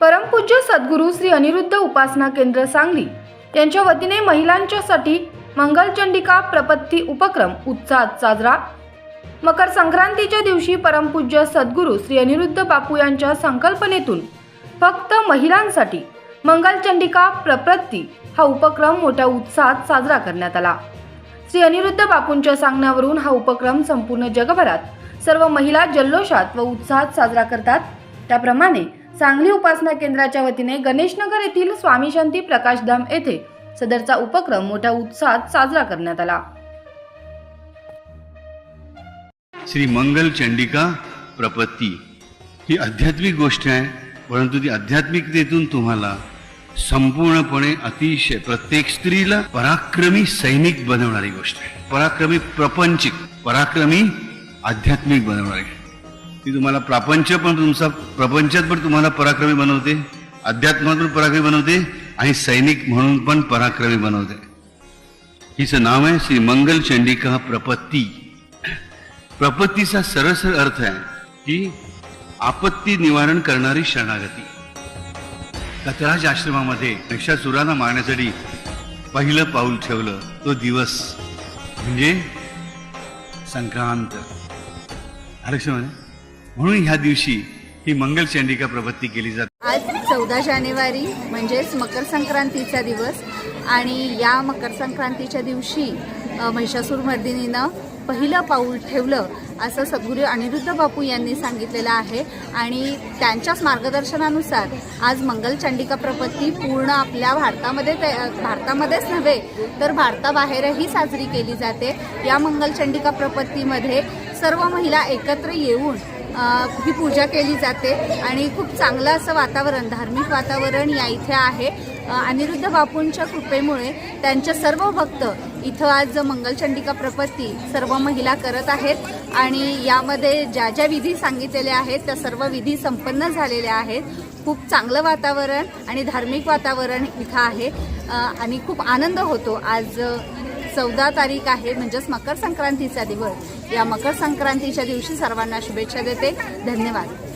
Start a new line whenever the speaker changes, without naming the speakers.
परमपूज्य सद्गुरू श्री अनिरुद्ध उपासना केंद्र सांगली. यांच्या वतीने महिलांच्यासाठी मंगलचंडिका प्रपत्ती उपक्रम उत्साहात साजरा. मकर संक्रांतीच्या दिवशी परमपूज्य सद्गुरू श्री अनिरुद्ध बापू यांच्या संकल्पनेतून फक्त महिलांसाठी मंगलचंडिका प्रपत्ती हा उपक्रम मोठ्या उत्साहात साजरा करण्यात आला. श्री अनिरुद्ध बापूंच्या सांगण्यावरून हा उपक्रम संपूर्ण जगभरात सर्व महिला जल्लोषात व उत्साहात साजरा करतात. त्याप्रमाणे सांगली उपासना केंद्राच्या वतीने गणेशनगर येथील स्वामी शांती प्रकाशधाम येथे सदरचा उपक्रम मोठ्या उत्साहात साजरा करण्यात आला.
श्री मंगल चंडिका प्रपत्ती ही आध्यात्मिक गोष्ट आहे परंतु ती आध्यात्मिकतेतून तुम्हाला संपूर्णपणे अतिशय प्रत्येक स्त्रीला पराक्रमी सैनिक बनवणारी गोष्ट आहे. पराक्रमी प्रपंचिक पराक्रमी आध्यात्मिक बनवणारी. ती तुम्हाला प्रापंच पण तुमचा प्रपंचात पण तुम्हाला पराक्रमी बनवते अध्यात्मात पण पराक्रमी बनवते आणि सैनिक म्हणून पण पराक्रमी बनवते. हिचं नाव आहे श्री मंगल चंडिका प्रपत्ती. प्रपत्तीचा सरळ अर्थ आहे की आपत्ती निवारण करणारी शरणागती. कतराज आश्रमामध्ये महिषासुराला मारण्यासाठी पहिलं पाऊल ठेवलं तो दिवस. म्हणजे संक्रांत. आरक्षण म्हणून ह्या दिवशी ही मंगल चंडिका प्रपत्ती केली जाते.
आज चौदा जानेवारी म्हणजेच मकर संक्रांतीचा दिवस आणि या मकर संक्रांतीच्या दिवशी महिषासूर मर्दिनीनं पहिलं पाऊल ठेवलं असं सद्गुरू अनिरुद्ध बापू यांनी सांगितलेलं आहे आणि त्यांच्याच मार्गदर्शनानुसार आज मंगल चंडिका प्रपत्ती पूर्ण आपल्या भारतामध्ये भारतामध्येच नव्हे तर भारताबाहेरही साजरी केली जाते. या मंगल चंडिका प्रपत्तीमध्ये सर्व महिला एकत्र येऊन ही पूजा केली जाते आणि खूप चांगलं असं वातावरण धार्मिक वातावरण या इथे आहे. अनिरुद्ध बापूंच्या कृपेमुळे त्यांचे सर्व भक्त इथं आज मंगलचंडिका प्रपत्ती सर्व महिला करत आहेत आणि यामध्ये ज्या ज्या विधी सांगितलेल्या आहेत त्या सर्व विधी संपन्न झालेल्या आहेत. खूप चांगलं वातावरण आणि धार्मिक वातावरण इथं आहे. आणि खूप आनंद होतो आज चौदा तारीख आहे म्हणजेच मकर संक्रांतीचा दिवस. या मकर संक्रांतीच्या दिवशी सर्वांना शुभेच्छा देते. धन्यवाद.